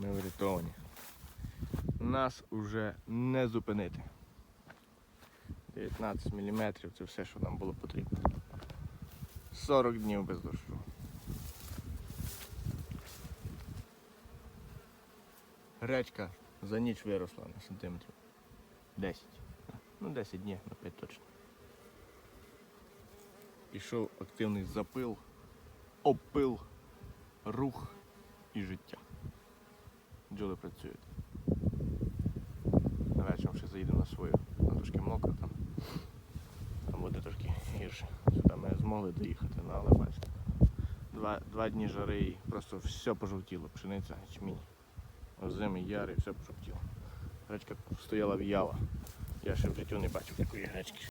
налаштовані. Нас уже не зупинити. 19 мм це все, що нам було потрібно. 40 днів без дощу. Гречка за ніч виросла на сантиметрів 10. Ну 10 днів, на 5 точно. Пішов активний запил, опил, рух і життя. Бджоли працюють. Вечором ще заїдемо на свою, на трошки мокро там. Там буде трошки гірше. Сюди ми змогли доїхати, ну, але бачите. Два, два дні жари і просто все пожовтіло. Пшениця, ячмінь. Озими, яри, все пожовтіло. Гречка стояла в'яла. Я ще в життю не бачив такої гречки.